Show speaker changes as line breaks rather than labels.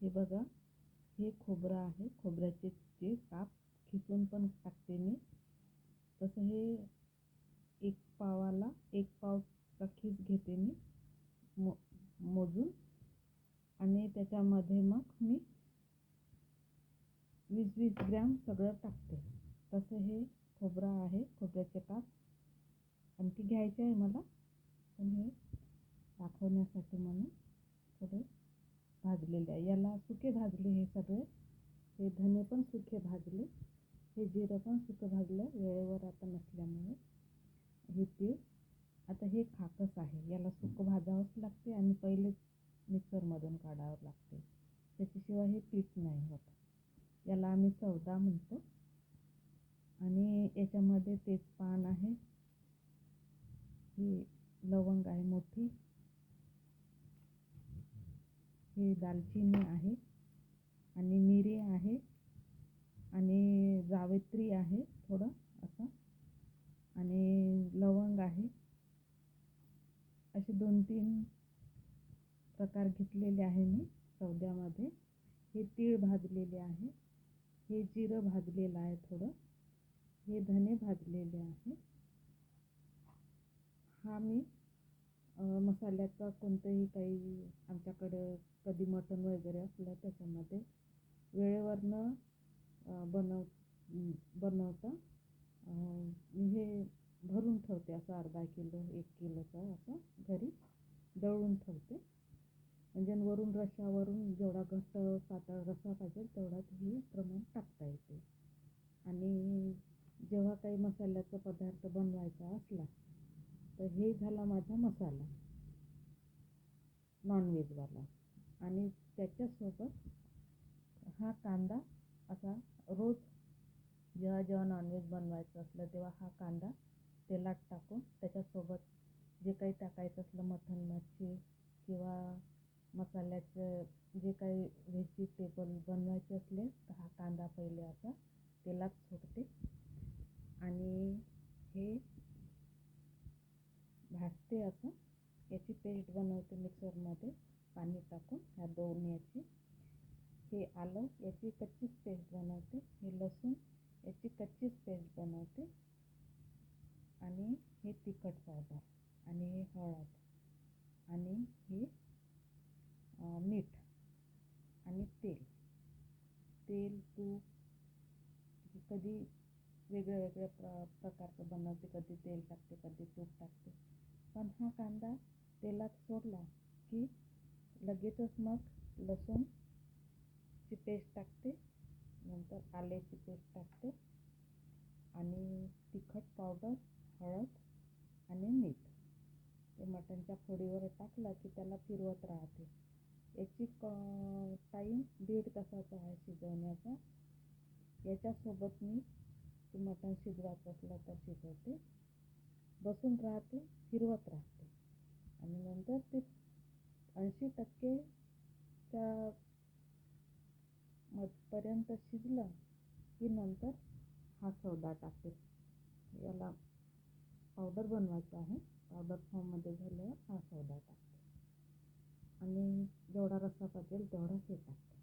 हे बघा हे खोबरं आहे. खोबऱ्याचे जे काप खिसून पण टाकते मी. तसं हे एक पावाला एक पावचा खीस घेते मी मो मोजून. आणि त्याच्यामध्ये मग मी वीस वीस ग्रॅम सगळं टाकते. तसं हे खोबरं आहे खोबऱ्याचे काप. आणखी घ्यायचे आहे मला. पण हे दाखवण्यासाठी म्हणून थोडं भाजलेले आहे. याला सुके भाजले हे सगळे. हे धने पण सुके भाजले. हे जिरं पण सुकं भाजलं. वेळेवर आता नसल्यामुळे हे तीळ आता हे खाकस आहे. याला सुकं भाजावंच लागते आणि पहिले मिक्सरमधून काढावं लागते. त्याच्याशिवाय हे पीठ नाही होत. याला आम्ही चवदा म्हणतो. आणि याच्यामध्ये तेजपान आहे. ही लवंग आहे मोठी. हे दालचिनी आहे आणि मिरी आहे आणि जावेत्री आहे थोडं असं. आणि लवंग आहे. असे दोन तीन प्रकार घेतलेले आहे मी सौद्यामध्ये. हे तीळ भाजलेले आहे. हे जिरं भाजलेलं आहे थोडं. हे धने भाजलेले आहे. हा मी मसाल्याचा कोणतंही काही आमच्याकडं कधी मटण वगैरे असलं त्याच्यामध्ये वेळेवरनं बनव बनवता मी हे भरून ठेवते असं अर्धा किलो एक किलोचं असं घरी दळून ठेवते. म्हणजे वरून रशावरून जेवढा घट्ट पातळ रसा पाहिजे तेवढाच हे प्रमाण टाकता येते. आणि जेव्हा काही मसाल्याचा पदार्थ बनवायचा असला तर हे झाला माझा मसाला. नॉनव्हेजवाला आणि त्याच्यासोबत हा कांदा असा रोज जेव्हा जेव्हा नॉनव्हेज बनवायचं असलं तेव्हा हा कांदा तेलात टाकून त्याच्यासोबत जे काही टाकायचं असलं मटण मच्छी किंवा मसाल्याचं जे काही व्हेजिटेबल बनवायचे असले तर हा कांदा पहिले असा तेलात सोडते. आणि हे ते असं याची पेस्ट बनवते मिक्सरमध्ये पाणी टाकून ह्या दोन याची. हे आलं याची कच्चीच पेस्ट बनवते. हे लसूण याची कच्चीच पेस्ट बनवते. आणि हे तिखट पावडर आणि हे हळद आणि हे मीठ आणि तेल. तेल तूप कधी वेगळ्या वेगळ्या प्र प्रकारचं बनवते कधी तेल टाकते कधी तूप टाकते. पण हा कांदा तेलात सोडला की लगेचच मग लसूणची पेस्ट टाकते. नंतर आल्याची पेस्ट टाकते. आणि तिखट पावडर हळद आणि मीठ. ते मटणच्या फोडीवर टाकलं की त्याला फिरवत राहते. याची क टाईम दीड तासाचा आहे शिजवण्याचा. याच्यासोबत मी ते मटण शिजवायचं असलं तर शिजवते. बसून राहते फिरवत राहते. आणि नंतर ते ऐंशी टक्केच्या मधपर्यंत शिजलं की नंतर हा सौदा टाकते. याला पावडर बनवायचं आहे. पावडर फॉर्ममध्ये झाल्यावर हा सौदा टाकते. आणि जेवढा रस्सा पाहिजे तेवढा हे टाकते.